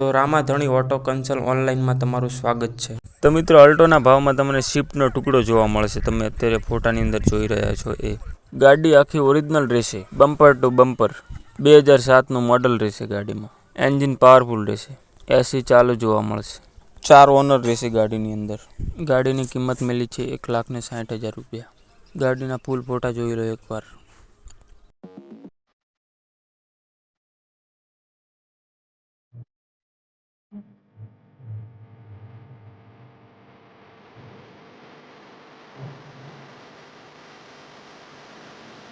તો રામાધણી ઓટો કન્સલ ઓનલાઈનમાં તમારું સ્વાગત છે. તો મિત્રો અલ્ટોના ભાવમાં તમને શિફ્ટનો ટુકડો જોવા મળશે. તમે અત્યારે ફોટાની અંદર જોઈ રહ્યા છો એ. ગાડી આખી ઓરિજિનલ રહેશે. બમ્પર ટુ બમ્પર બે હજાર સાતનું મોડલ રહેશે ગાડીમાં. એન્જિન પાવરફુલ રહેશે. એસી ચાલુ જોવા મળશે. ચાર ઓનર રહેશે ગાડીની અંદર. ગાડીની કિંમત મેલી છે એક લાખ ને સાઠ હજાર રૂપિયા. ગાડીના ફૂલ ફોટા જોઈ લો એકવાર.